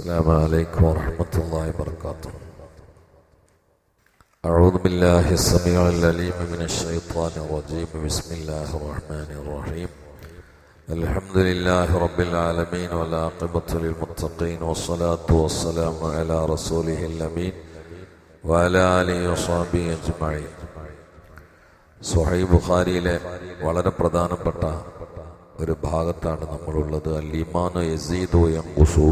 السلام عليكم ورحمة الله وبركاته أعوذ بالله السميع العليم من الشيطان الرجيم بسم الله الرحمن الرحيم الحمد لله رب العالمين والعاقبة للمتقين والصلاة والسلام على رسوله الأمين وعلى آله وصحبه أجمعين സുഹൈ ബുഖാരിയിലെ വളരെ പ്രധാനപ്പെട്ട ഒരു ഭാഗത്താണ് നമ്മളുള്ളത് അൽ ഇമാനു യസീദു യംകുസു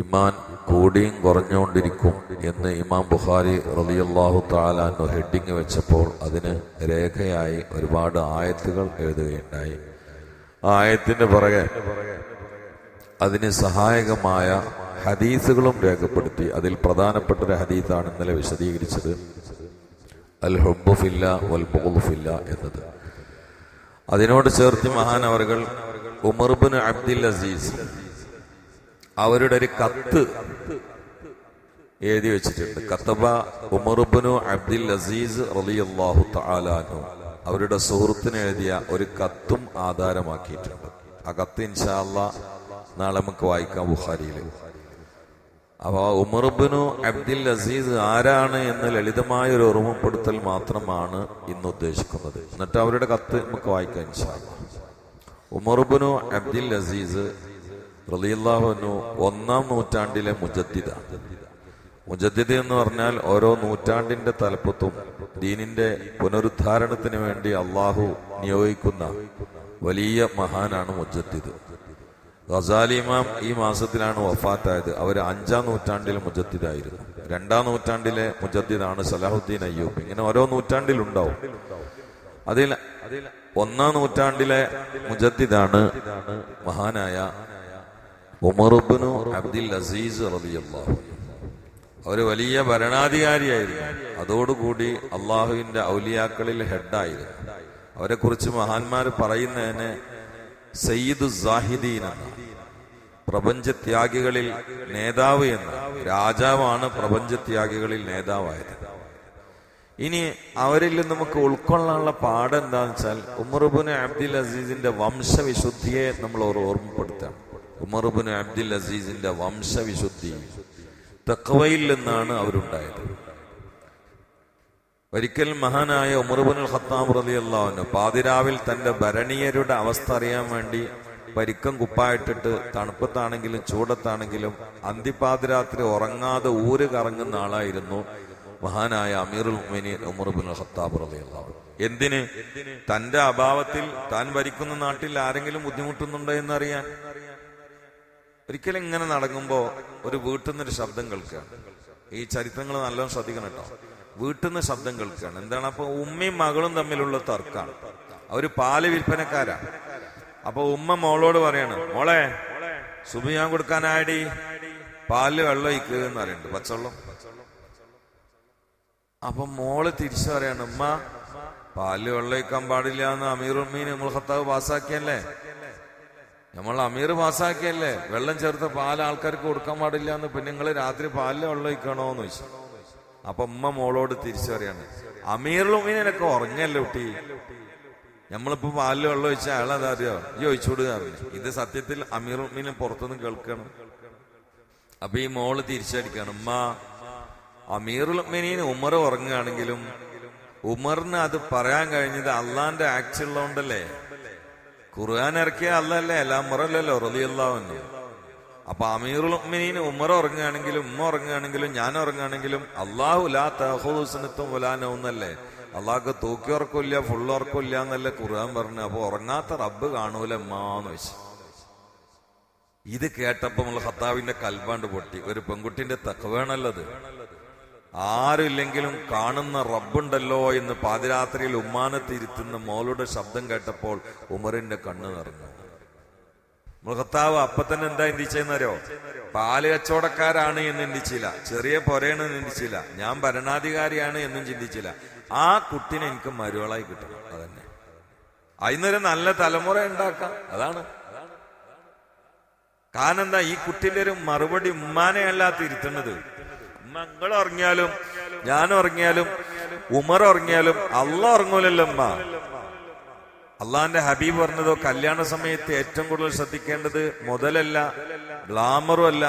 ഇമാൻ കൂടിയും കുറഞ്ഞുകൊണ്ടിരിക്കും എന്ന് ഇമാം ബുഖാരി റളിയല്ലാഹു താലാന്നു ഹെഡിങ് വെച്ചപ്പോൾ അതിന് രേഖയായി ഒരുപാട് ആയത്തുകൾ എഴുതുകയുണ്ടായി. ആ ആയത്തിന്റെ പുറകെ അതിന് സഹായകമായ ഹദീസുകളും രേഖപ്പെടുത്തി. അതിൽ പ്രധാനപ്പെട്ട ഒരു ഹദീസാണ് ഇന്നലെ വിശദീകരിച്ചത്. അൽ ഹുബുഫില്ല വൽ ബുഫില്ല എന്നത്. അതിനോട് ചേർത്ത് മഹാൻ അവർകൾ ഉമർബിന് അബ്ദുൽ അസീസ് അവരുടെ ഒരു കത്ത് എഴുതി വെച്ചിട്ടുണ്ട്. കത്തബ ഉമർബനു അബ്ദുൽ അസീസ് റളിയല്ലാഹു താലാനു അവരുടെ സുഹൃത്തിന് എഴുതിയ ഒരു കത്തും ആധാരമാക്കിയിട്ടുണ്ട്. ആ കത്ത് ഇൻഷാല്ല നാളെ നമുക്ക് വായിക്കാം ബുഖാരിയിൽ. അപ്പൊ ഉമർബിനു അബ്ദുൽ അസീസ് ആരാണ് എന്ന് ലളിതമായ ഒരു ഓർമ്മപ്പെടുത്തൽ മാത്രമാണ് ഇന്ന് ഉദ്ദേശിക്കുന്നത്. എന്നിട്ട് അവരുടെ കത്ത് നമുക്ക് വായിക്കാം ഇൻഷാല്ല ഉമർബിനു അബ്ദുൽ അസീസ് റലിയല്ലാഹുനു ഒന്നാം നൂറ്റാണ്ടിലെ മുജദ്ദിദ. മുജദ്ദിദ എന്ന് പറഞ്ഞാൽ ഓരോ നൂറ്റാണ്ടിന്റെ തലപ്പത്തും ദീനിന്റെ പുനരുദ്ധാരണത്തിന് വേണ്ടി അള്ളാഹു നിയോഗിക്കുന്ന വലിയ മഹാനാണ് മുജദ്ദിദ്. ഗസാലി ഇമാം ഈ മാസത്തിലാണ് വഫാത്തായത്. അവർ അഞ്ചാം നൂറ്റാണ്ടിലെ മുജദ്ദിദായിരുന്നു. രണ്ടാം നൂറ്റാണ്ടിലെ മുജദ്ദിദാണ് സലാഹുദ്ദീൻ അയ്യൂബ്. ഇങ്ങനെ ഓരോ നൂറ്റാണ്ടിലുണ്ടാവും. അതിൽ ഒന്നാം നൂറ്റാണ്ടിലെ മുജദ്ദിദാണ് മഹാനായ ഉമറുബിനു അബ്ദുൽ അസീസ് റളിയല്ലാഹു അവർ വലിയ ഭരണാധികാരിയായിരുന്നു. അതോടുകൂടി അള്ളാഹുവിന്റെ ഔലിയാക്കളിൽ ഹെഡായിരുന്നു. അവരെ കുറിച്ച് മഹാന്മാർ പറയുന്നതിന് സയ്യിദു സാഹിദീൻ എന്ന പ്രപഞ്ചത്യാഗികളിൽ നേതാവ് എന്ന രാജാവാണ് പ്രപഞ്ചത്യാഗികളിൽ നേതാവായത്. ഇനി അവരിൽ നിന്ന് നമുക്ക് ഉൾക്കൊള്ളാനുള്ള പാഠം എന്താണെന്ന് വെച്ചാൽ ഉമർബുൻ അബ്ദുൽ അസീസിന്റെ വംശവിശുദ്ധിയെ നമ്മൾ ഓർമ്മപ്പെടുത്താണ്. ഉമർബുൻ അബ്ദുൽ അസീസിന്റെ വംശവിശുദ്ധി തക്വയിൽ നിന്നാണ് അവരുണ്ടായത്. ഒരിക്കൽ മഹാനായ ഉമർബുൽ ഖത്താം റലി അള്ളാഹുന് പാതിരാവിൽ തന്റെ ഭരണീയരുടെ അവസ്ഥ അറിയാൻ വേണ്ടി പരിക്കം കുപ്പായിട്ടിട്ട് തണുപ്പത്താണെങ്കിലും ചൂടത്താണെങ്കിലും അന്തിപ്പാതിരാത്രി ഉറങ്ങാതെ ഊര് കറങ്ങുന്ന ആളായിരുന്നു മഹാനായ അമീറുൽ ഉമിനി ഉമർബുൽ ഖത്താബ് റളിയല്ലാഹു എന്തിന്? തന്റെ അഭാവത്തിൽ താൻ ഭരിക്കുന്ന നാട്ടിൽ ആരെങ്കിലും ബുദ്ധിമുട്ടുന്നുണ്ടോ എന്നറിയാൻ. ഒരിക്കലും ഇങ്ങനെ നടങ്ങുമ്പോ ഒരു വീട്ടിൽ നിന്നൊരു ശബ്ദം കേൾക്കുകയാണ് ഈ ചരിത്രങ്ങൾ നല്ലോണം ശ്രദ്ധിക്കണം കേട്ടോ. വീട്ടിൽ നിന്ന് ശബ്ദം കേൾക്കുകയാണ്. എന്താണ്? അപ്പൊ ഉമ്മയും മകളും തമ്മിലുള്ള തർക്കാണ്. അവർ പാൽ വിൽപ്പനക്കാരാ. അപ്പൊ ഉമ്മ മോളോട് പറയാണ് മോളെ സുബി ഞാൻ കൊടുക്കാനായടി. പാൽ വെള്ളം ഒഴിക്കുക എന്ന് പറയുന്നുണ്ട് പച്ചവെള്ളം? അപ്പൊ മോൾ തിരിച്ചു പറയാണ് ഉമ്മ പാൽ വെള്ളം ഒഴിക്കാൻ പാടില്ല എന്ന് അമീർ ഉമ്മീൻ നമ്മൾ ഹത്താവ് പാസ്സാക്കിയല്ലേ നമ്മൾ അമീർ പാസ്സാക്കിയല്ലേ? വെള്ളം ചേർത്ത പാൽ ആൾക്കാർക്ക് കൊടുക്കാൻ പാടില്ല എന്ന് പിന്നെ നിങ്ങൾ രാത്രി പാലിൽ വെള്ളം ഒഴിക്കണോന്ന് ചോദിച്ചു. അപ്പൊ ഉമ്മ മോളോട് തിരിച്ചു പറയാണ് അമീറുമീനൊക്കെ ഉറങ്ങല്ലേ കുട്ടി? നമ്മളിപ്പോ പാലിൽ വെള്ളം ഒഴിച്ച അയാളെന്താ അറിയോ? ഈ ഒഴിച്ചുവിടുക ഇത് സത്യത്തിൽ അമീറുമീനെ പുറത്തുനിന്ന് കേൾക്കണം. അപ്പൊ ഈ മോൾ തിരിച്ചടിക്കാണ് ഉമ്മ അമീറുമീനീന് ഉമർ ഉറങ്ങുകയാണെങ്കിലും ഉമറിന് അത് പറയാൻ കഴിഞ്ഞത് അള്ളാന്റെ ആക്ട് ഉള്ളതുകൊണ്ടല്ലേ? ഖുർആൻ ഇറക്കിയ അല്ലല്ലേ? അല്ല മുറല്ലല്ലോ റലിയല്ലാവെന്ന് അപ്പൊ അമീറുൽ ഉമ്മനീന് ഉമ്മർ ഉറങ്ങുകയാണെങ്കിലും ഉമ്മ ഉറങ്ങുകയാണെങ്കിലും ഞാൻ ഉറങ്ങുകയാണെങ്കിലും അള്ളാഹു ലാ തഹുസനത്തും വലാനോന്നല്ലേ അള്ളാഹ്ക്ക് തൂക്കി ഉറക്കില്ല ഫുൾ ഉറക്കില്ല എന്നല്ലേ ഖുർആൻ പറഞ്ഞു. അപ്പൊ ഉറങ്ങാത്ത റബ്ബ് കാണൂല മാന്ന് വെച്ചു. ഇത് കേട്ടപ്പോൾ നമ്മൾ ഹത്താവിന്റെ കൽബാണ്ട് പൊട്ടി. ഒരു പെൺകുട്ടിന്റെ തക്കവേണല്ലത് ആരുമില്ലെങ്കിലും കാണുന്ന റബ്ബുണ്ടല്ലോ എന്ന് പാതിരാത്രിയിൽ ഉമ്മാനത്തിരുത്തുന്ന മോളുടെ ശബ്ദം കേട്ടപ്പോൾ ഉമറിന്റെ കണ്ണു നിറഞ്ഞു. മുഖത്താവ് അപ്പൊ തന്നെ എന്താ എന്തിച്ചെന്നറിയോ പാൽ കച്ചവടക്കാരാണ് എന്ന് ചിന്തിച്ചില്ല ചെറിയ പൊരയാണ് ചിന്തിച്ചില്ല ഞാൻ ഭരണാധികാരിയാണ് എന്നും ചിന്തിച്ചില്ല. ആ കുട്ടിനെ എനിക്ക് മരുവളായി കിട്ടണം. അതന്നെ. അതിനൊരു നല്ല തലമുറ ഉണ്ടാക്കാം. അതാണ്. കാരണം എന്താ? ഈ കുട്ടിന്റെ ഒരു മറുപടി ഉമ്മാനെയല്ല തിരുത്തുന്നത് മങ്ങൾ ഉറങ്ങിയാലും ഞാൻ ഉറങ്ങിയാലും ഉമർ ഉറങ്ങിയാലും അല്ല ഉറങ്ങൂലല്ലോ അമ്മ അള്ളാന്റെ ഹബീബ് പറഞ്ഞതോ കല്യാണ സമയത്ത് ഏറ്റവും കൂടുതൽ ശ്രദ്ധിക്കേണ്ടത് മുതലല്ല ഗ്ലാമറും അല്ല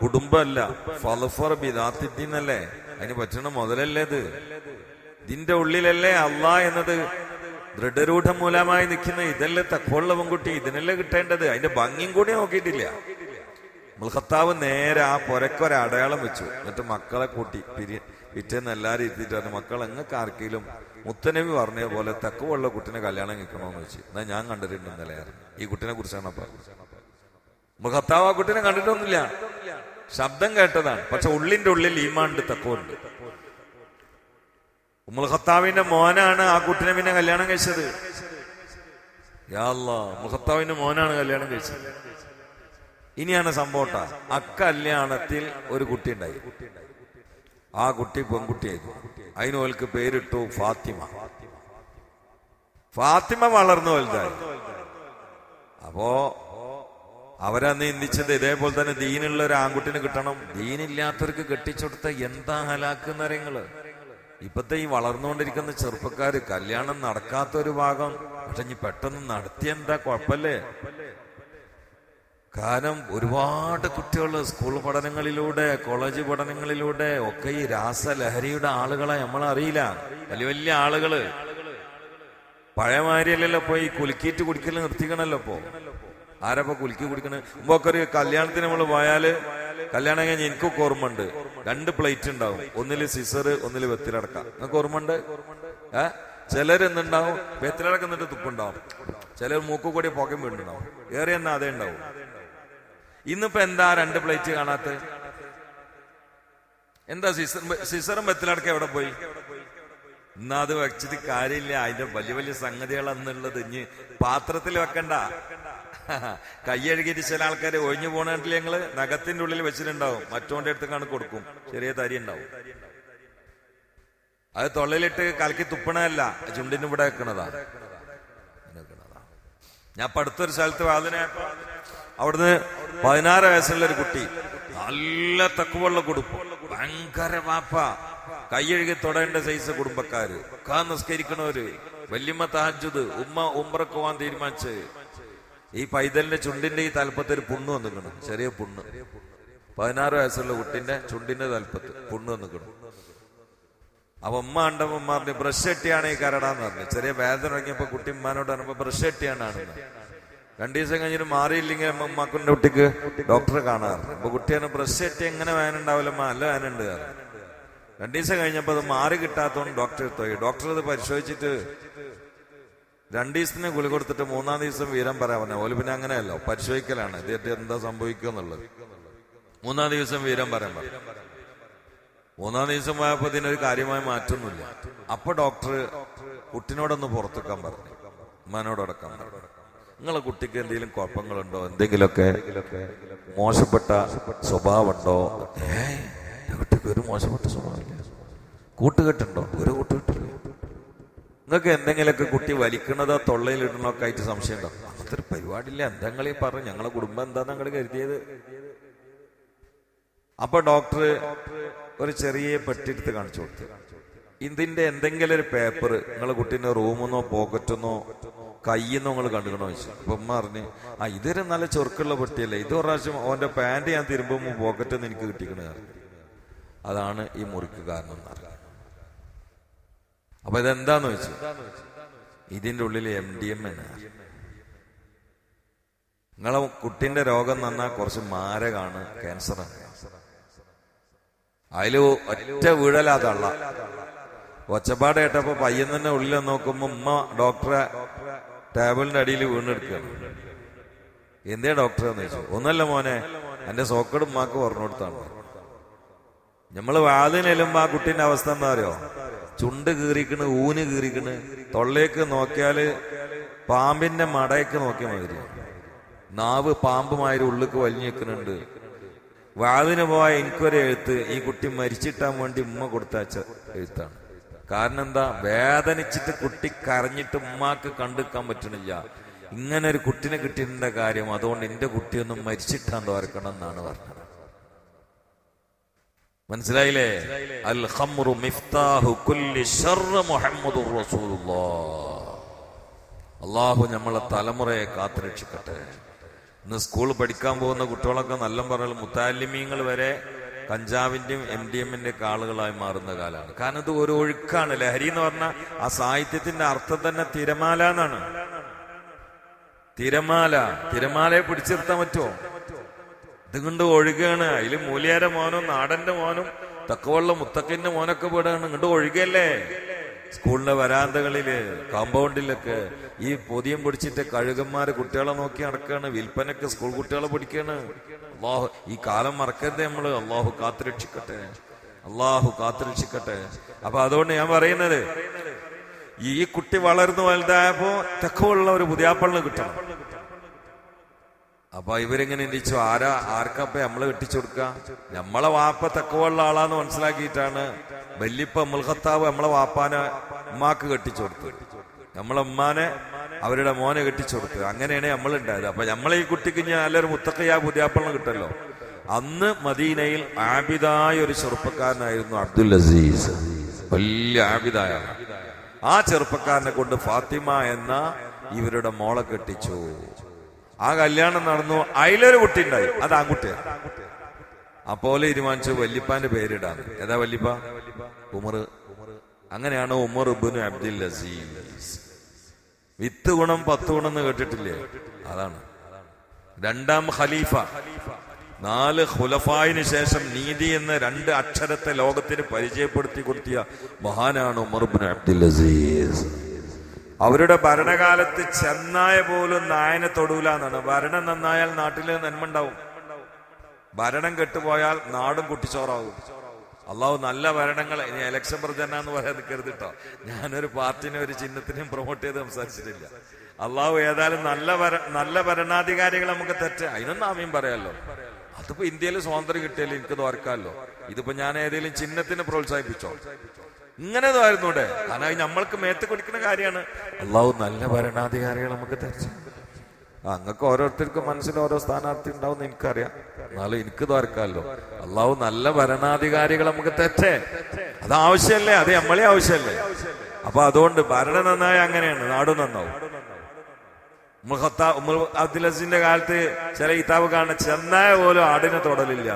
കുടുംബമല്ല. ഫലഫർ ബിദാത്തിന്നല്ലേ അതിന് പറ്റണ മുതലല്ലേ ഇത്? ഇതിന്റെ ഉള്ളിലല്ലേ അള്ളാ എന്നത്? ദൃഢരൂഢം മൂലമായി നിൽക്കുന്ന ഇതല്ലേ തക്കോള്ള പെൺകുട്ടി ഇതിനല്ലേ കിട്ടേണ്ടത്? അതിന്റെ ഭംഗിയും കൂടി നോക്കിയിട്ടില്ല. മുൽഖത്താവ് നേരെ ആ പുരക്കൊരു അടയാളം വെച്ചു. എന്നിട്ട് മക്കളെ കൂട്ടി പിരി പിറ്റേന്ന് എല്ലാരും ഇരുത്തിട്ട് പറഞ്ഞു മക്കൾ എങ്ങൾക്ക് ആർക്കെങ്കിലും മുത്തനബി പറഞ്ഞ പോലെ തക്കുവുള്ള കുട്ടിനെ കല്യാണം കഴിക്കണമെന്ന് വെച്ച്. എന്നാ ഞാൻ കണ്ടിട്ടുണ്ട് ഇന്നലെ ഈ കുട്ടിനെ കുറിച്ചാണ് അപ്പൊ. മുഖത്താവ് ആ കുട്ടിനെ കണ്ടിട്ടൊന്നുമില്ല. ശബ്ദം കേട്ടതാണ്. പക്ഷെ ഉള്ളിന്റെ ഉള്ളിൽ ഈമാണ്ട് തക്കുവുണ്ട്. ഉമ്മുൽ ഖത്താവിന്റെ മോനാണ് ആ കുട്ടിനെ പിന്നെ കല്യാണം കഴിച്ചത്. യാ മുഖത്താവിന്റെ മോനാണ് കല്യാണം കഴിച്ചത്. ഇനിയാണ് സംഭവട്ട ട്ടാ. അക്കല്യാണത്തിൽ ഒരു കുട്ടി ഉണ്ടായി. ആ കുട്ടി പെൺകുട്ടിയായിരുന്നു. അതിന് ഓൽക്ക് പേരിട്ടു ഫാത്തിമ. ഫാത്തിമ വളർന്നു വലുതായി. അപ്പോ അവരന്ന് ചിന്തിച്ചത് ഇതേപോലെ തന്നെ ദീനുള്ള ഒരു ആൺകുട്ടിന് കിട്ടണം. ദീനില്ലാത്തവർക്ക് കെട്ടിച്ചെടുത്ത എന്താ ഹലാക്കുന്ന നിങ്ങൾ? ഇപ്പത്തെ ഈ വളർന്നുകൊണ്ടിരിക്കുന്ന ചെറുപ്പക്കാര് കല്യാണം നടക്കാത്ത ഒരു ഭാഗം. പക്ഷെ ഇനി പെട്ടെന്ന് നടത്തിയെന്താ കുഴപ്പല്ലേ? കാരണം ഒരുപാട് കുട്ടികൾ സ്കൂൾ പഠനങ്ങളിലൂടെ കോളേജ് പഠനങ്ങളിലൂടെ ഒക്കെ ഈ രാസലഹരിയുടെ ആളുകളെ നമ്മൾ അറിയില്ല. വലിയ വലിയ ആളുകൾ. പഴയമാരിയല്ലല്ലോ പോയി കുലുക്കിയിട്ട് കുടിക്കൽ നിർത്തിക്കണല്ലോ ഇപ്പോ. ആരപ്പോ കുലുക്കി കുടിക്കണ? മുമ്പൊക്കെ ഒരു കല്യാണത്തിന് നമ്മൾ പോയാൽ കല്യാണം കഴിഞ്ഞ് എനിക്കൊക്കെ ഓർമ്മയുണ്ട്. രണ്ട് പ്ലേറ്റ് ഉണ്ടാവും. ഒന്നിൽ സിസർ ഒന്നിൽ വെത്തിലടക്ക. നിങ്ങൾക്ക് ഓർമ്മയുണ്ട്? ഏ? ചിലർ എന്തുണ്ടാവും? വെത്തിലടക്ക എന്നിട്ട് തുപ്പുണ്ടാവും. ചിലർ മൂക്കുകൂടി പോക്കം വീണ്ടുണ്ടാവും ഏറെ എന്നാ അതേ ഉണ്ടാവും. ഇന്നിപ്പോ എന്താ രണ്ട് പ്ലേറ്റ് കാണാത്ത? എന്താ സിസർ സിസറും ബത്തിലടക്കം എവിടെ പോയി? എന്നാ അത് വെച്ചിട്ട് കാര്യമില്ല. അതിന്റെ വലിയ വലിയ സംഗതികൾ എന്നുള്ളത് ഇനി പാത്രത്തിൽ വെക്കണ്ട. കൈയഴുകിയിട്ട് ചില ആൾക്കാർ ഒഴിഞ്ഞു പോണില്ല ഞങ്ങൾ നഖത്തിന്റെ ഉള്ളിൽ വെച്ചിട്ടുണ്ടാവും. മറ്റോന്റെ അടുത്ത് കാണു കൊടുക്കും. ചെറിയ തരി ഉണ്ടാവും. അത് തൊള്ളയിലിട്ട് കലക്കി തുപ്പണല്ല ചുണ്ടിന് ഇവിടെ വെക്കണതാ. ഞാൻ പടുത്തൊരു സ്ഥലത്ത് വാതിനെ അവിടുന്ന് പതിനാറ് വയസ്സുള്ള ഒരു കുട്ടി. നല്ല തക്കുവള്ള കുടുംബം ഭയങ്കര വാപ്പ. കൈയഴുകി തൊടേണ്ട സൈസ് കുടുംബക്കാര്. കാ നിസ്കരിക്കണവര്. വല്യമ്മ താജുദ് ഉമ്മ ഉമ്രക്ക് പോവാൻ തീരുമാനിച്ച്. ഈ പൈതലിന്റെ ചുണ്ടിന്റെ ഈ തലപ്പത്ത് ഒരു പുണ്ണ് വന്നിക്കണം. ചെറിയ പുണ്ണ്. പതിനാറ് വയസ്സുള്ള കുട്ടിന്റെ ചുണ്ടിന്റെ തലപ്പത്ത് പുണ്ണ് വന്നിക്കണം. അപ്പൊ ഉമ്മ കണ്ടപ്പോ ഉമ്മ പറഞ്ഞു ബ്രഷ് എട്ടിയാണ് ഈ കരടാന്ന് പറഞ്ഞു. ചെറിയ വേദന ഇറങ്ങിയപ്പോ കുട്ടി ഉമ്മാനോട് പറഞ്ഞപ്പോ ബ്രഷ് എട്ടിയാണെന്ന് രണ്ടു ദിവസം കഴിഞ്ഞിട്ട് മാറിയില്ലെങ്കിൽ അമ്മ കുട്ടിക്ക് ഡോക്ടറെ കാണാറുണ്ട് അപ്പൊ കുട്ടിയാണ് ബ്രഷ് കെട്ടി എങ്ങനെ വേനുണ്ടാവില്ല നല്ല വേനുണ്ട് രണ്ടു ദിവസം കഴിഞ്ഞപ്പോ അത് മാറി കിട്ടാത്തോണ്ട് ഡോക്ടർ പോയി. ഡോക്ടർ അത് പരിശോധിച്ചിട്ട് രണ്ടു ദിവസത്തിന് ഗുളി കൊടുത്തിട്ട് മൂന്നാം ദിവസം വീരം പറയാൻ പറഞ്ഞു. ഓൽ പിന്നെ അങ്ങനെയല്ലോ പരിശോധിക്കലാണ്. ഇതിട്ട് എന്താ സംഭവിക്കുക എന്നുള്ളത്. മൂന്നാം ദിവസം വീരം പറയാൻ പറഞ്ഞു. മൂന്നാം ദിവസം പോയപ്പോ ഇതിനൊരു കാര്യമായി മാറ്റമൊന്നുമില്ല അപ്പൊ ഡോക്ടർ കുട്ടിനോടൊന്ന് പുറത്തുക്കാൻ പറഞ്ഞു. ഉമ്മാനോടടക്കാൻ പറഞ്ഞു. നിങ്ങളെ കുട്ടിക്ക് എന്തെങ്കിലും കുഴപ്പങ്ങളുണ്ടോ? എന്തെങ്കിലുമൊക്കെ മോശപ്പെട്ട സ്വഭാവമുണ്ടോ? കുട്ടിക്ക് ഒരു മോശപ്പെട്ട സ്വഭാവമില്ല. കൂട്ടുകെട്ടുണ്ടോ? ഒരു കൂട്ടുകെട്ടില്ല. നിങ്ങൾക്ക് എന്തെങ്കിലുമൊക്കെ കുട്ടി വലിക്കണതോ തൊള്ളയിലിടണോ ഒക്കെ ആയിട്ട് സംശയമുണ്ടോ? അങ്ങനത്തെ ഒരു പരിപാടിയില്ല. എന്തെങ്കിലും ഈ പറഞ്ഞു ഞങ്ങളെ കുടുംബം എന്താ ഞങ്ങൾ കരുതിയത്? അപ്പൊ ഡോക്ടർ ഒരു ചെറിയ പെട്ടിയെടുത്ത് കാണിച്ചു കൊടുത്തു. ഇതിന്റെ എന്തെങ്കിലും ഒരു പേപ്പർ നിങ്ങളെ കുട്ടീന്റെ റൂമെന്നോ പോക്കറ്റെന്നോ കയ്യെന്നോ നിങ്ങൾ കണ്ടുകണോ വെച്ചു അപ്പൊ ഉമ്മ ആ ഇതൊരു നല്ല ചൊറുക്കുള്ള പെട്ടിയല്ലേ? ഇത് പ്രാവശ്യം അവന്റെ പാന്റ് ഞാൻ തിരുമ്പുമ്പോ പോക്കറ്റ് എനിക്ക് കിട്ടിക്കണ അതാണ് ഈ മുറിക്ക് കാരണം എന്ന് പറഞ്ഞു അപ്പൊ ഇതെന്താന്ന് വെച്ചു ഇതിന്റെ ഉള്ളിൽ എം ഡി എം എന്നാ നിങ്ങളെ കുട്ടിന്റെ രോഗം നന്നാ കുറച്ച് മാരകാണ് ക്യാൻസറാണ് അതിൽ ഒറ്റ വീഴലാ തള്ള ഒച്ചപ്പാട് കേട്ടപ്പോ പയ്യൻ തന്നെ ഉള്ളിൽ നോക്കുമ്പോ ഉമ്മ ഡോക്ടറെ ടേബിളിന്റെ അടിയിൽ വീണെടുക്കുകയാണ് എന്തേ ഡോക്ടറെ എന്ന് ചോദിച്ചു. ഒന്നല്ല മോനെ എന്റെ സോക്കട് ഉമ്മാക്ക് പറഞ്ഞു കൊടുത്താണ്. നമ്മൾ വാതിനെല്ലുമ്പോ ആ കുട്ടീന്റെ അവസ്ഥ എന്താ അറിയോ? ചുണ്ട് കീറിക്കണ് ഊന് കീറിക്കണ്. തൊള്ളേക്ക് നോക്കിയാൽ പാമ്പിന്റെ മടയൊക്കെ നോക്കിയ മാതിരി. നാവ് പാമ്പുമാതിരി ഉള്ളിക്ക് വലിഞ്ഞു നിൽക്കുന്നുണ്ട്. വാതിന് പോയ എനിക്കൊരു എഴുത്ത് ഈ കുട്ടി മരിച്ചിട്ടാൻ വേണ്ടി ഉമ്മ കൊടുത്ത എഴുത്താണ്. കാരണം എന്താ വേദനിച്ചിട്ട് കുട്ടി കരഞ്ഞിട്ട് ഉമ്മാക്ക് കണ്ടെടുക്കാൻ പറ്റണില്ല. ഇങ്ങനെ ഒരു കുട്ടിനെ കിട്ടിയതിന്റെ കാര്യം. അതുകൊണ്ട് എന്റെ കുട്ടിയൊന്നും മരിച്ചിട്ടാൻ തോർക്കണം എന്നാണ് പറഞ്ഞത്. മനസ്സിലായില്ലേ? അൽ ഖംറു മിഫ്താഹു കുല്ലി ശർറ് മുഹമ്മദുർ റസൂലുള്ളാഹ് അള്ളാഹു നമ്മളെ തലമുറയെ കാത്തു രക്ഷിക്കട്ടെ ഇന്ന് സ്കൂൾ പഠിക്കാൻ പോകുന്ന കുട്ടികളൊക്കെ നല്ല പറഞ്ഞാൽ മുത്താലിമീങ്ങൾ വരെ കഞ്ചാവിന്റെയും എം ഡി എമ്മിന്റെ കാളുകളായി മാറുന്ന കാലമാണ്. കാരണം ഇത് ഒരു ഒഴുക്കാണ്. ലഹരി എന്ന് പറഞ്ഞാൽ ആ സാഹിത്യത്തിന്റെ അർത്ഥം തന്നെ തിരമാല എന്നാണ്. തിരമാല. തിരമാലയെ പിടിച്ചിരുത്താൻ പറ്റുമോ? ഇതുകൊണ്ട് ഒഴുകാണ്. അതിൽ മൂലിയാരെ മോനും നാടന്റെ മോനും തക്കവള്ള മുത്തക്കിന്റെ മോനൊക്കെ പെടുകയാണ്. ഇങ്ങോട്ട് ഒഴുകല്ലേ? സ്കൂളിന്റെ വരാന്തകളിൽ കോമ്പൗണ്ടിലൊക്കെ ഈ പൊതിയം പിടിച്ചിട്ട് കഴുകന്മാര് കുട്ടികളെ നോക്കി നടക്കാണ് വിൽപ്പനക്ക് സ്കൂൾ കുട്ടികളെ പിടിക്കാണ് അള്ളാഹു ഈ കാലം മറക്കരുത് നമ്മൾ. അള്ളാഹു കാത്തുരക്ഷിക്കട്ടെ. അള്ളാഹു കാത്തുരക്ഷിക്കട്ടെ. അപ്പൊ അതുകൊണ്ട് ഞാൻ പറയുന്നത് ഈ കുട്ടി വളർന്നു വലുതായപ്പോ തെക്കമുള്ള ഒരു പുതിയാപ്പളിന് കിട്ടണം. അപ്പൊ ഇവരിങ്ങനെ എന്തിച്ചു ആരാ ആർക്കപ്പ നമ്മൾ കെട്ടിച്ചു കൊടുക്ക? നമ്മളെ വാപ്പ തക്കവുള്ള ആളാന്ന് മനസ്സിലാക്കിയിട്ടാണ് വല്യപ്പ മുൽഹത്താവ് നമ്മളെ വാപ്പാനെ ഉമ്മാക്ക് കെട്ടിച്ചു കൊടുത്തു. നമ്മളെ ഉമ്മാനെ അവരുടെ മോനെ കെട്ടിച്ചു കൊടുത്തു. അങ്ങനെയാണ് നമ്മൾ ഉണ്ടായത് അപ്പൊ നമ്മളെ ഈ കുട്ടിക്ക് ഞാൻ നല്ലൊരു മുത്തക്കയാ പുതിയാപ്പള്ളം കിട്ടല്ലോ. അന്ന് മദീനയിൽ ആബിദായ ഒരു ചെറുപ്പക്കാരനായിരുന്നു അബ്ദുൽ അസീസ്. വലിയ ആബിദായ ആ ചെറുപ്പക്കാരനെ കൊണ്ട് ഫാത്തിമ എന്ന ഇവരുടെ മോളെ കെട്ടിച്ചു. ആ കല്യാണം നടന്നു. അതിലൊരു കുട്ടി ഉണ്ടായി. അത് ആൺകുട്ടിയാണ്. അപ്പോലെ തീരുമാനിച്ചു വല്യപ്പാന്റെ പേരിടാന്ന് ഏതാ വല്യപ്പ ഉമർ അങ്ങനെയാണ് ഉമർ ഇബിന് അബ്ദുൽ അസീസ്. വിത്ത് ഗുണം പത്ത് ഗുണം എന്ന് കേട്ടിട്ടില്ലേ? അതാണ്. രണ്ടാം ഖലീഫ. നാല് ഖുലഫായിന് ശേഷം നീതി എന്ന രണ്ട് അക്ഷരത്തെ ലോകത്തിന് പരിചയപ്പെടുത്തി കൊടുത്തിയ മഹാനാണ് ഉമർ ഇബ്നു അബ്ദുൽ അസീസ്. അവരുടെ ഭരണകാലത്ത് ചെന്നായ പോലും നായനെ തൊടൂല എന്നാണ്. ഭരണം നന്നായാൽ നാട്ടിൽ നന്മ ഉണ്ടാവും. ഭരണം കെട്ടുപോയാൽ നാടും കുട്ടിച്ചോറാവും അള്ളാഹു നല്ല ഭരണങ്ങൾ ഇനി എലക്ഷൻ പ്രചരണം എന്ന് പറയാൻ നിൽക്കരുത് കേട്ടോ ഞാനൊരു പാർട്ടിനെ ഒരു ചിഹ്നത്തിനെയും പ്രൊമോട്ട് ചെയ്ത് സംസാരിച്ചിട്ടില്ല. അള്ളാഹു ഏതായാലും നല്ല നല്ല ഭരണാധികാരികൾ നമുക്ക് തെറ്റ് അതിനൊന്നും ആമയും പറയാമല്ലോ അതിപ്പോ ഇന്ത്യയിൽ സ്വാതന്ത്ര്യം കിട്ടിയാലും എനിക്ക് തോർക്കാമല്ലോ ഇതിപ്പോ ഞാൻ ഏതെങ്കിലും ചിഹ്നത്തിന് പ്രോത്സാഹിപ്പിച്ചോ? ഇങ്ങനെ ആയിരുന്നൂടെ കാരണം നമ്മൾക്ക് മേത്ത് കുടിക്കുന്ന കാര്യമാണ്. അള്ളാഹു നല്ല ഭരണാധികാരികൾ നമുക്ക് തെറ്റ്. അങ്ങക്ക് ഓരോരുത്തർക്കും മനസ്സിൽ ഓരോ സ്ഥാനാർത്ഥി ഉണ്ടാവും എനിക്കറിയാം. എന്നാലും എനിക്ക് തോർക്കാമല്ലോ അള്ളാഹു നല്ല ഭരണാധികാരികൾ നമുക്ക് തെറ്റേ. അത് ആവശ്യമല്ലേ? അത് നമ്മളെ ആവശ്യമല്ലേ? അപ്പൊ അതുകൊണ്ട് ഭരണം നന്നായ അങ്ങനെയാണ്. നാട് നന്നാവും. അബ്ദുലസിന്റെ കാലത്ത് ചില ഇതാവ് കാണുന്ന ചെന്നായ പോലും ആടിനെ തൊടലില്ല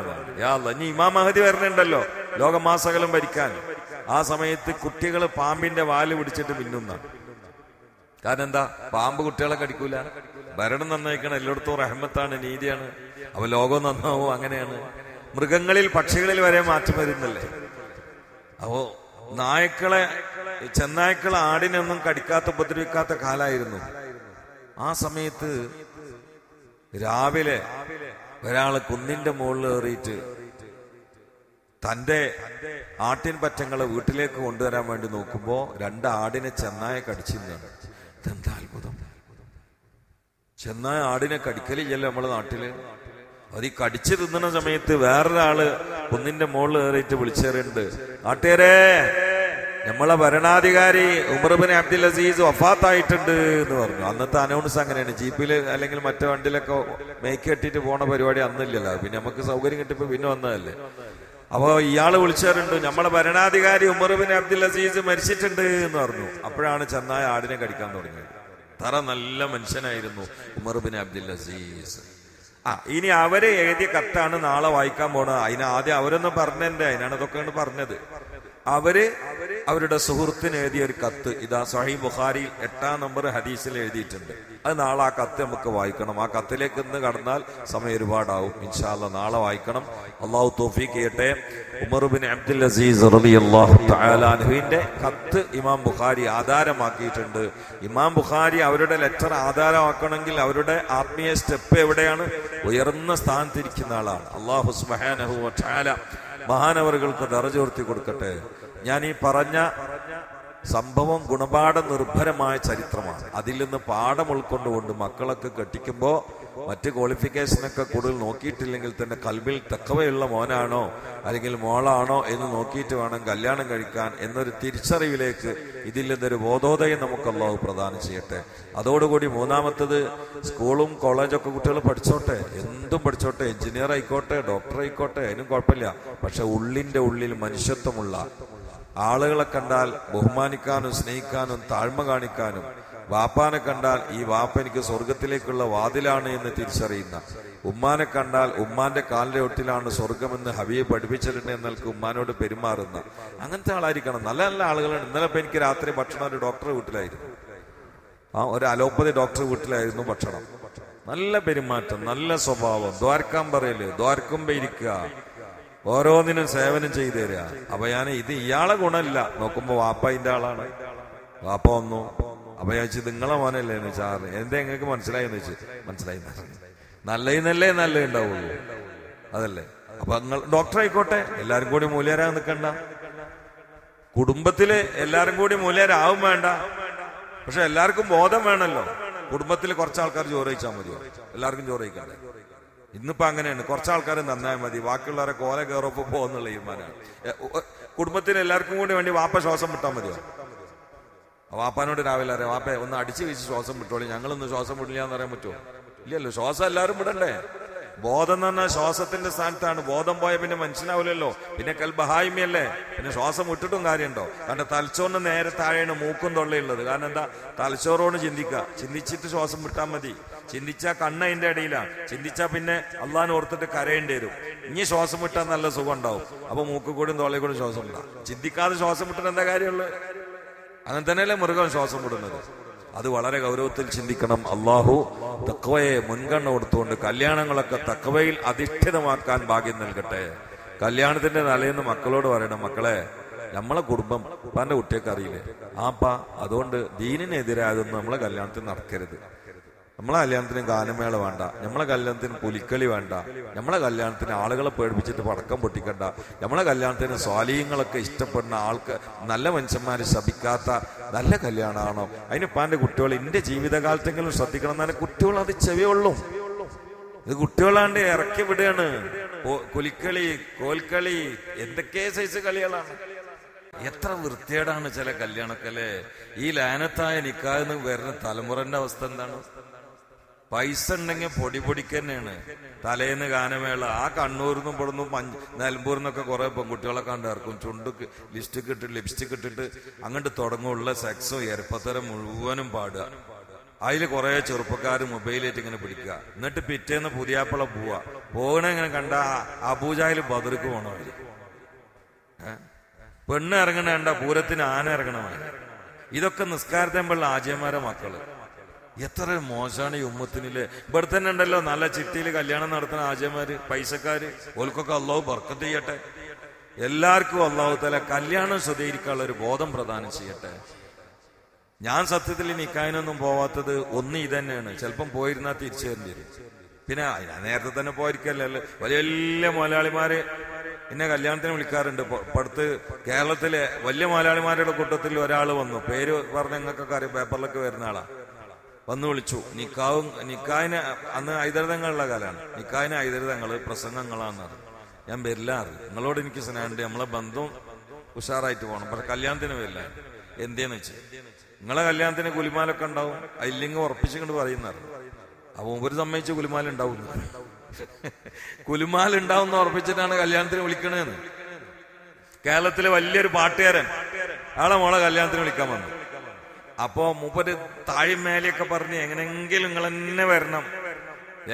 ഇനി ഇമാം മഹദി വരുന്നുണ്ടല്ലോ ലോകമാസകലം ഭരിക്കാൻ. ആ സമയത്ത് കുട്ടികൾ പാമ്പിന്റെ വാൽ പിടിച്ചിട്ട് മിന്നുന്ന കാരണം എന്താ? പാമ്പ് കുട്ടികളെ കടിക്കൂല. ഭരണം നന്നായിക്കണം എല്ലായിടത്തും റഹ്മത്താണ് നീതിയാണ്. അവ ലോകം നന്നാവും? അങ്ങനെയാണ്. മൃഗങ്ങളിൽ പക്ഷികളിൽ വരെ മാറ്റം വരുന്നല്ലേ? അപ്പോ നായ്ക്കളെ ചെന്നായ്ക്കളെ ആടിനൊന്നും കടിക്കാത്ത ഉപദ്രവിക്കാത്ത കാലായിരുന്നു. ആ സമയത്ത് രാവിലെ ഒരാൾ കുന്നിന്റെ മുകളിൽ കയറിയിട്ട് തന്റെ ആട്ടിൻ പറ്റങ്ങളെ വീട്ടിലേക്ക് കൊണ്ടുവരാൻ വേണ്ടി നോക്കുമ്പോ രണ്ട് ആടിനെ ചെന്നായ കടിച്ചിരുന്നു ഇതെന്താ ചെന്നായ ആടിനെ കടിക്കലില്ലല്ലോ നമ്മളെ നാട്ടിൽ. അത് ഈ കടിച്ചു തിന്നുന്ന സമയത്ത് വേറൊരാൾ ഒന്നിന്റെ മുകളിൽ കയറിയിട്ട് വിളിച്ചേറുണ്ട് നാട്ടുകാരെ നമ്മളെ ഭരണാധികാരി ഉമർബിൻ അബ്ദുൽ അസീസ് വഫാത്തായിട്ടുണ്ട് എന്ന് പറഞ്ഞു. അന്നത്തെ അനൗൺസ് അങ്ങനെയാണ്. ജീപ്പിൽ അല്ലെങ്കിൽ മറ്റേ വണ്ടിയിലൊക്കെ മേക്ക് കെട്ടിട്ട് പോണ പരിപാടി അന്നില്ലല്ലോ. പിന്നെ നമുക്ക് സൗകര്യം കിട്ടിയപ്പോ പിന്നെ വന്നതല്ലേ. അപ്പൊ ഇയാൾ വിളിച്ചാറുണ്ട് നമ്മളെ ഭരണാധികാരി ഉമർബിൻ അബ്ദുൽ അസീസ് മരിച്ചിട്ടുണ്ട് എന്ന് പറഞ്ഞു. അപ്പോഴാണ് ചെന്നായ ആടിനെ കടിക്കാൻ തുടങ്ങിയത്. തറ നല്ല മനുഷ്യനായിരുന്നു. ഉമർ ഉമർബിൻ അബ്ദുൽ അസീസ് ആ ഇനി അവരെ എഴുതിയ കത്താണ് നാളെ വായിക്കാൻ പോണത്. അതിന് ആദ്യം അവരൊന്നും പറഞ്ഞെന്റെ അതിനാണ് ഇതൊക്കെയാണ് പറഞ്ഞത്. അവർ അവരുടെ സുഹൃത്തിന് എഴുതിയ ഒരു കത്ത്. ഇതാ സഹി ബുഖാരിയിൽ എട്ടാം നമ്പർ ഹദീസിൽ എഴുതിയിട്ടുണ്ട്. അത് നാളെ ആ കത്ത് നമുക്ക് വായിക്കണം. ആ കത്തിലേക്ക് ഇന്ന് കടന്നാൽ സമയം ഒരുപാടാവും. ഇൻഷാല്ല നാളെ വായിക്കണം. അള്ളാഹു തോഫീക്ക് ചെയ്യട്ടെ. ഉമർബിൻ അബ്ദുൽ അസീസ് തആല കത്ത് ഇമാം ബുഖാരി ആധാരമാക്കിയിട്ടുണ്ട്. ഇമാം ബുഖാരി അവരുടെ ലെറ്റർ ആധാരമാക്കണമെങ്കിൽ അവരുടെ ആത്മീയ സ്റ്റെപ്പ് എവിടെയാണ്? ഉയർന്ന സ്ഥാനത്തിരിക്കുന്ന ആളാണ്. അള്ളാഹു തആല മഹാനവറുകൾക്ക് നിറചോർത്തി കൊടുക്കട്ടെ. ഞാൻ ഈ പറഞ്ഞ സംഭവം ഗുണപാഠ നിർഭരമായ ചരിത്രമാണ്. അതിൽ നിന്ന് പാഠം ഉൾക്കൊണ്ടുകൊണ്ട് മക്കളൊക്കെ കെട്ടിക്കുമ്പോൾ മറ്റ് ക്വാളിഫിക്കേഷനൊക്കെ കൂടുതൽ നോക്കിയിട്ടില്ലെങ്കിൽ തന്നെ കൽബിൽ തക്കവയുള്ള മോനാണോ അല്ലെങ്കിൽ മോളാണോ എന്ന് നോക്കിയിട്ട് വേണം കല്യാണം കഴിക്കാൻ എന്നൊരു തിരിച്ചറിവിലേക്ക് ഇതിൽ നിന്നൊരു ബോധോദയം നമുക്ക് അള്ളാഹു പ്രദാനം ചെയ്യട്ടെ. അതോടുകൂടി മൂന്നാമത്തത് സ്കൂളും കോളേജൊക്കെ കുട്ടികൾ പഠിച്ചോട്ടെ. എന്തും പഠിച്ചോട്ടെ. എഞ്ചിനീയർ ആയിക്കോട്ടെ ഡോക്ടർ ആയിക്കോട്ടെ അതിനും കുഴപ്പമില്ല. പക്ഷെ ഉള്ളിന്റെ ഉള്ളിൽ മനുഷ്യത്വമുള്ള ആളുകളെ കണ്ടാൽ ബഹുമാനിക്കാനും സ്നേഹിക്കാനും താഴ്മ കാണിക്കാനും വാപ്പാനെ കണ്ടാൽ ഈ വാപ്പ എനിക്ക് സ്വർഗത്തിലേക്കുള്ള വാതിലാണ് എന്ന് തിരിച്ചറിയുന്ന. ഉമ്മാനെ കണ്ടാൽ ഉമ്മാന്റെ കാലിന്റെ ഒട്ടിലാണ് സ്വർഗമെന്ന് ഹവിയെ പഠിപ്പിച്ചിട്ടുണ്ട് എന്നൽക്ക് ഉമ്മാനോട് പെരുമാറുന്ന. അങ്ങനത്തെ ആളായിരിക്കണം. നല്ല നല്ല ആളുകളാണ്. ഇന്നലെ ഇപ്പൊ എനിക്ക് രാത്രി ഭക്ഷണം ഒരു ഡോക്ടറെ വീട്ടിലായിരുന്നു. ആ ഒരു അലോപ്പതി ഡോക്ടർ വീട്ടിലായിരുന്നു ഭക്ഷണം. നല്ല പെരുമാറ്റം നല്ല സ്വഭാവം. ദ്വാരക്കാൻ പറയൽ ദ്വാരക്കുമ്പോ ഇരിക്കുക. ഓരോന്നിനും സേവനം ചെയ്തു തരിക അപ്പൊ ഞാൻ ഇത് ഇയാളെ ഗുണമില്ല നോക്കുമ്പോ വാപ്പ ഇതിന്റെ ആളാണ്. വാപ്പ വന്നു. അപ്പൊ ഞാൻ വെച്ച് നിങ്ങളെ മോനല്ലേ? എന്ന് വെച്ചാൽ എന്താ നിങ്ങൾക്ക് മനസ്സിലായി എന്ന് വെച്ച് മനസ്സിലായി. നല്ലതിനല്ലേ നല്ല ഉണ്ടാവുള്ളൂ. അതല്ലേ? അപ്പൊ നിങ്ങൾ ഡോക്ടർ ആയിക്കോട്ടെ എല്ലാരും കൂടി മൂല്യരാൻ നിൽക്കണ്ട. കുടുംബത്തിൽ എല്ലാരും കൂടി മൂല്യരാവും വേണ്ട. പക്ഷെ എല്ലാവർക്കും ബോധം വേണല്ലോ കുടുംബത്തിൽ കുറച്ച് ആൾക്കാർ ചോറ് മതിയോ? എല്ലാവർക്കും ചോറ് കഴിക്കണ്ടേ ഇന്നിപ്പോ അങ്ങനെയാണ്. കുറച്ച് ആൾക്കാർ നന്നായി മതി. ബാക്കിയുള്ളവരെ കോല കയറപ്പോ പോകുന്നുള്ള തീരുമാനമാണ്. കുടുംബത്തിന് എല്ലാവർക്കും കൂടി വേണ്ടി വാപ്പ ശ്വാസം വിട്ടാൽ മതിയോ? വാപ്പാനോട് രാവിലെ അറിയാം വാപ്പേ ഒന്ന് അടിച്ചു വെച്ച് ശ്വാസം വിട്ടോളി. ഞങ്ങളൊന്ന് ശ്വാസം വിടില്ല എന്ന് പറയാൻ പറ്റുമോ? ഇല്ലല്ലോ ശ്വാസം എല്ലാവരും വിടണ്ടേ? ബോധം എന്ന് പറഞ്ഞാൽ ശ്വാസത്തിന്റെ സ്ഥാനത്താണ്. ബോധം പോയ പിന്നെ മനസ്സിലാവില്ലല്ലോ. പിന്നെ കൽബഹായ്മയല്ലേ? പിന്നെ ശ്വാസം വിട്ടിട്ടും കാര്യമുണ്ടോ? കാരണം തലച്ചോറിന് നേരെ താഴെയാണ് മൂക്കും തൊള്ളയുള്ളത്. കാരണം എന്താ? തലച്ചോറോട് ചിന്തിക്കുക. ചിന്തിച്ചിട്ട് ശ്വാസം വിട്ടാൽ മതി. ചിന്തിച്ചാൽ കണ്ണ അതിന്റെ ഇടയിലാണ് ചിന്തിച്ചാൽ പിന്നെ അള്ളാൻ ഓർത്തിട്ട് കരയേണ്ടി വരും. ഇനി ശ്വാസം വിട്ടാൽ നല്ല സുഖം ഉണ്ടാവും. അപ്പൊ മൂക്കുകൂടും കൂടി തൊള്ളയിൽ കൂടി ശ്വാസം വിടാം. ചിന്തിക്കാതെ ശ്വാസം വിട്ടിട്ട് എന്താ കാര്യമുള്ളത് അങ്ങനെ തന്നെയല്ലേ മൃഗം ശ്വാസം വിടുന്നത്? അത് വളരെ ഗൗരവത്തിൽ ചിന്തിക്കണം. അള്ളാഹു തക്വയെ മുൻഗണന കൊടുത്തുകൊണ്ട് കല്യാണങ്ങളൊക്കെ തക്വയിൽ അധിഷ്ഠിതമാക്കാൻ ഭാഗ്യം നൽകട്ടെ. കല്യാണത്തിന്റെ തലേന്ന് മക്കളോട് പറയണം മക്കളെ നമ്മളെ കുടുംബം ഉപ്പാന്റെ കുട്ടിയൊക്കെ അറിയില്ലേ? ആപ്പ അതുകൊണ്ട് ദീനിനെതിരായതൊന്നും നമ്മളെ കല്യാണത്തിൽ നടക്കരുത്. നമ്മളെ കല്യാണത്തിന് ഗാനമേള വേണ്ട. നമ്മളെ കല്യാണത്തിന് പുലിക്കളി വേണ്ട. നമ്മളെ കല്യാണത്തിന് ആളുകളെ പേടിപ്പിച്ചിട്ട് പടക്കം പൊട്ടിക്കണ്ട. നമ്മളെ കല്യാണത്തിന് സ്വാലീയങ്ങളൊക്കെ ഇഷ്ടപ്പെടുന്ന ആൾക്ക് നല്ല മനുഷ്യന്മാരെ ശപിക്കാത്ത നല്ല കല്യാണമാണോ? അതിനിപ്പോ എന്റെ കുട്ടികൾ എന്റെ ജീവിതകാലത്തെങ്കിലും ശ്രദ്ധിക്കണം എന്നാലും കുട്ടികൾ അത് ചെവിയുള്ളൂ. ഇത് കുട്ടികളാണ്ട് ഇറക്കി വിടുകയാണ്. കുലിക്കളി കോൽക്കളി എന്തൊക്കെ സൈസ് കളികളാണ്. എത്ര വൃത്തിയേടാണ് ചില കല്യാണക്കല്ലേ? ഈ ലാനത്തായ നിക്കാന്ന് വരുന്ന തലമുറന്റെ അവസ്ഥ എന്താണ്? പൈസ ഉണ്ടെങ്കിൽ പൊടി പൊടിക്ക് തന്നെയാണ്. തലേന്ന് ഗാനമേള ആ കണ്ണൂരിന്നും ഇവിടുന്നും മഞ്ഞ നിലമ്പൂരിന്നൊക്കെ കുറെ പെൺകുട്ടികളൊക്കെ ഉണ്ടായിരിക്കും ചുണ്ടുക്ക് ലിസ്റ്റ് ഇട്ടിട്ട് ലിപ്സ്റ്റിക് ഇട്ടിട്ട് അങ്ങോട്ട് തുടങ്ങുള്ള സെക്സും എരപ്പത്തരം മുഴുവനും പാടുക. അതിൽ കുറെ ചെറുപ്പക്കാർ മൊബൈലായിട്ട് ഇങ്ങനെ പിടിക്കുക. എന്നിട്ട് പിറ്റേന്ന് പുതിയാപ്പള പോവാ പോകണ ഇങ്ങനെ കണ്ട അബൂജായിൽ ബദർക്ക് പോണ അവർ പെണ്ണ് ഇറങ്ങണ കണ്ട പൂരത്തിന് ആന ഇറങ്ങണമായി ഇതൊക്കെ നിസ്കാരത്തെമ്പുള്ള ആജയന്മാരെ മക്കൾ. എത്ര മോശമാണ് ഈ ഉമ്മത്തിനില്ലേ ഇവിടെ തന്നെ ഉണ്ടല്ലോ നല്ല ചിട്ടിയിൽ കല്യാണം നടത്തുന്ന ആചാര്യമാര് പൈസക്കാര്. ഓൽക്കൊക്കെ അള്ളാഹു ബർക്കത്ത് ചെയ്യട്ടെ. എല്ലാവർക്കും അള്ളാഹു തല കല്യാണം സ്വീകരിക്കാനുള്ള ഒരു ബോധം പ്രദാനം ചെയ്യട്ടെ. ഞാൻ സത്യത്തിൽ ഈ നിക്കായനൊന്നും പോവാത്തത് ഒന്ന് ഇതന്നെയാണ് ചിലപ്പം പോയിരുന്നാൽ തിരിച്ചു തരേണ്ടി വരും. പിന്നെ ഞാൻ നേരത്തെ തന്നെ പോയിരിക്കല്ലേ. വലിയ വലിയ മലയാളിമാരെ എന്നെ കല്യാണത്തിന് വിളിക്കാറുണ്ട്. പടുത്ത് കേരളത്തിലെ വലിയ മലയാളിമാരുടെ കൂട്ടത്തിൽ ഒരാൾ വന്നു. പേര് പറഞ്ഞ നിങ്ങൾക്കൊക്കെ അറിയാം പേപ്പറിലൊക്കെ വരുന്ന ആളാ. വന്നു വിളിച്ചു. നിക്കാവും നിക്കാവിന് അന്ന് ഐതരതങ്ങളുള്ള കാലാണ് നിക്കാവിന് ഐതരതങ്ങൾ പ്രസംഗങ്ങളാന്ന് പറഞ്ഞു ഞാൻ വരില്ല അറിയും നിങ്ങളോട് എനിക്ക് സ്നേഹമുണ്ട്. നമ്മളെ ബന്ധം ഉഷാറായിട്ട് പോകണം. പക്ഷെ കല്യാണത്തിന് വരില്ല. എന്തേന്ന് വെച്ച്? നിങ്ങളെ കല്യാണത്തിന് കുലിമാലൊക്കെ ഉണ്ടാവും. അതില്ലെങ്കിൽ ഉറപ്പിച്ചുകൊണ്ട് പറയുന്നറിയും അപ്പൊ ഒരു സമ്മതിച്ച് കുലിമാല ഉണ്ടാവും കുലിമാല ഉണ്ടാവും ഉറപ്പിച്ചിട്ടാണ് കല്യാണത്തിന് വിളിക്കണേന്ന്. കേരളത്തിലെ വലിയൊരു പാട്ടുകാരൻ. ആളെ മോളെ കല്യാണത്തിന് വിളിക്കാൻ വന്നു. അപ്പോ മൂപ്പര് താഴ്മേലെയൊക്കെ മേലെയൊക്കെ പറഞ്ഞ് എങ്ങനെങ്കിലും നിങ്ങൾ തന്നെ വരണം.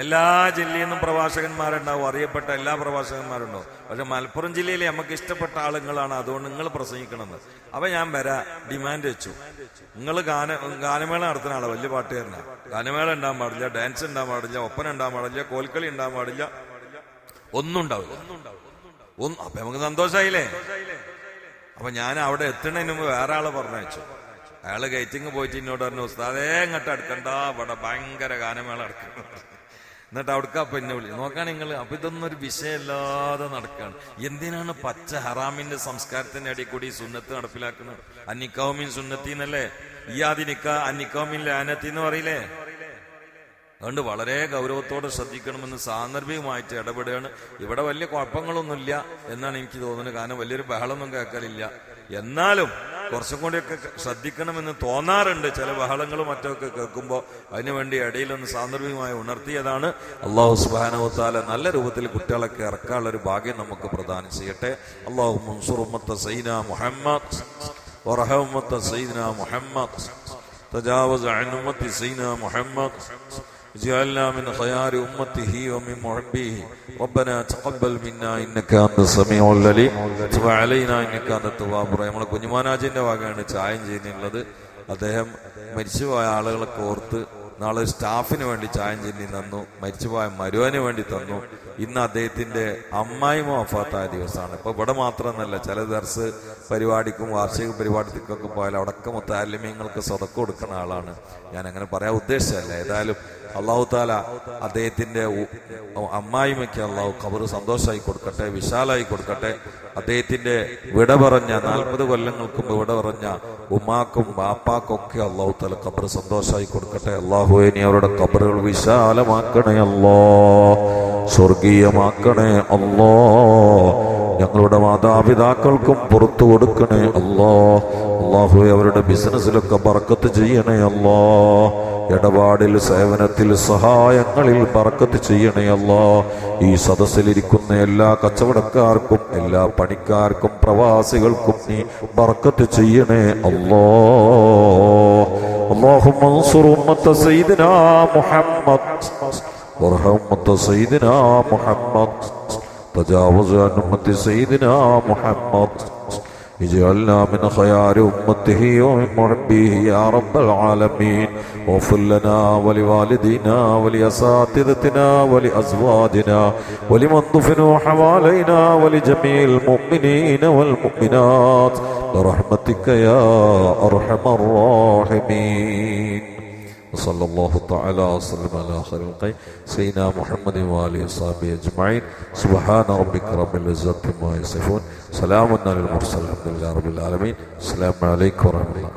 എല്ലാ ജില്ലയിൽ നിന്നും പ്രഭാഷകന്മാരുണ്ടാവും അറിയപ്പെട്ട എല്ലാ പ്രഭാഷകന്മാരുണ്ടാവും പക്ഷെ മലപ്പുറം ജില്ലയിൽ നമുക്ക് ഇഷ്ടപ്പെട്ട ആളുകളാണ് അതുകൊണ്ട് നിങ്ങൾ പ്രസംഗിക്കണമെന്ന്. അപ്പൊ ഞാൻ വരാ ഡിമാൻഡ് വെച്ചു. നിങ്ങൾ ഗാന ഗാനമേള നടത്തുന്ന ആളെ വലിയ പാട്ടുകാരനാ. ഗാനമേള ഉണ്ടാകാൻ പാടില്ല ഡാൻസ് ഉണ്ടാകാൻ പാടില്ല ഒപ്പന ഉണ്ടാകാൻ പാടില്ല കോൽക്കളി ഉണ്ടാകാൻ പാടില്ല. ഒന്നും ഉണ്ടാവില്ല. അപ്പൊ നമുക്ക് സന്തോഷമായില്ലേ അപ്പൊ ഞാൻ അവിടെ എത്തണതിന് മുമ്പ് വേറെ ആളെ പറഞ്ഞയച്ചു. അയാൾ ഗേറ്റിങ് പോയിട്ട് എന്നോട് പറഞ്ഞു ഉസ്താദേ ഇങ്ങോട്ട് അടുക്കണ്ട ഇവിടെ ഭയങ്കര ഗാനമേള അടുക്കണം എന്നിട്ട് അവിടേക്ക് അപ്പൊ എന്നെ വിളി നോക്കാൻ നിങ്ങൾ ഇതൊന്നും ഒരു വിഷയമില്ലാതെ നടക്കാണ്. എന്തിനാണ് പച്ച ഹറാമിന്റെ സംസ്കാരത്തിന്റെ അടിയിൽ കൂടി സുന്നത്ത് നടപ്പിലാക്കുന്നത്? അന്നിക്കാവുമിൻ സുന്നത്തി എന്നല്ലേ ഈ നിക്ക അന്നിക്കാവുമിൻ ലാനത്തി എന്ന് പറയില്ലേ? അതുകൊണ്ട് വളരെ ഗൗരവത്തോടെ ശ്രദ്ധിക്കണമെന്ന് സാന്ദർഭികമായിട്ട് ഇടപെടുകയാണ്. ഇവിടെ വലിയ കുഴപ്പങ്ങളൊന്നുമില്ല എന്നാണ് എനിക്ക് തോന്നുന്നത്. കാരണം വലിയൊരു ബഹളമൊന്നും കേൾക്കലില്ല. എന്നാലും കുറച്ചും കൂടിയൊക്കെ ശ്രദ്ധിക്കണമെന്ന് തോന്നാറുണ്ട് ചില ബഹളങ്ങളും മറ്റൊക്കെ കേൾക്കുമ്പോൾ അതിനുവേണ്ടി ഇടയിലൊന്ന് സാന്ദർഭികമായി ഉണർത്തിയതാണ് അള്ളാഹു സുബാനവത്താല നല്ല രൂപത്തിൽ കുട്ടികളൊക്കെ ഇറക്കാനുള്ള ഒരു ഭാഗ്യം നമുക്ക് പ്രദാനം ചെയ്യട്ടെ അള്ളാഹു മൻസുർ ഉമ്മത്ത സൈന മുഹമ്മദ് ورحمة سيدنا محمد تجاوز عن أمة سيدنا محمد اجعلنا من خيار أمته ومن محبيه ربنا تقبل منا إنك أنت السميع العليم تب علينا إنك أنت التواب الرحيم നമ്മളെ കുഞ്ഞുമാനാജിന്റെ വകയാണ് ചായം ചെയ്യുന്നുള്ളത് അദ്ദേഹം മരിച്ചുപോയ ആളുകളെ കോർത്ത് നാളെ ഒരു സ്റ്റാഫിന് വേണ്ടി ചായം ചെന്നി തന്നു മരിച്ചുപോയ മരുവന് വേണ്ടി തന്നു ഇന്ന് അദ്ദേഹത്തിന്റെ അമ്മായിമ വഫാത്തായ ദിവസമാണ്. ഇപ്പൊ ഇവിടെ മാത്രമെന്നല്ല ചില ദർസ് പരിപാടിക്കും വാർഷിക പരിപാടിക്കൊക്കെ പോയാൽ അവിടക്ക മുത്താലിമ്യങ്ങൾക്ക് സ്വതക്കം കൊടുക്കുന്ന ആളാണ്. ഞാൻ അങ്ങനെ പറയാൻ ഉദ്ദേശിച്ചല്ല ഏതായാലും അള്ളാഹു താല അദ്ദേഹത്തിന്റെ അമ്മായിമയ്ക്ക് അള്ളാഹു ഖബർ സന്തോഷമായി കൊടുക്കട്ടെ വിശാലായി കൊടുക്കട്ടെ. അദ്ദേഹത്തിന്റെ വിട പറഞ്ഞ നാൽപ്പത് കൊല്ലങ്ങൾക്ക് വിട പറഞ്ഞ ഉമ്മാക്കും ബാപ്പാക്കും ഒക്കെ അള്ളാഹു താല ഖബർ സന്തോഷമായി കൊടുക്കട്ടെ. അള്ളാഹു ഇനി അവരുടെ ഖബറുകൾ വിശാലമാക്കണേ അല്ലോ സ്വർഗീയമാക്കണേ അല്ലോ. ഞങ്ങളുടെ മാതാപിതാക്കൾക്കും പുറത്തു കൊടുക്കണേ അല്ലോ. അള്ളാഹു അവരുടെ ബിസിനസ്സിലൊക്കെ പറക്കത്ത് ചെയ്യണേ അല്ലോ. ഇടപാടിൽ സേവനത്തിൽ സഹായങ്ങളിൽ പറക്കത്ത് ചെയ്യണയല്ലോ ഈ സദസ്സിലിരിക്കുന്ന എല്ലാ കച്ചവടക്കാർക്കും എല്ലാ പണിക്കാർക്കും പ്രവാസികൾക്കും നീ പറക്കത്ത് ചെയ്യണേ അല്ലോ. അള്ളാഹു മൻസുർ സൈദിന മുഹമ്മദ്. وارحم سيدنا محمد. تجاوز عن أمة سيدنا محمد. اجعلنا من خيار أمته ومن محبيه يا رب العالمين. واغفر لنا ولوالدينا ولأساتذتنا ولأزواجنا ولمن دفنوا حوالينا ولجميع المؤمنين والمؤمنات. برحمتك يا أرحم الراحمين. وصلى الله تعالى وسلم على خير الخلق سيدنا محمد وآله وصحبه أجمعين سبحان ربك رب العزة ما يصفون سلام على المرسلين الحمد لله رب العالمين السلام عليكم ورحمة الله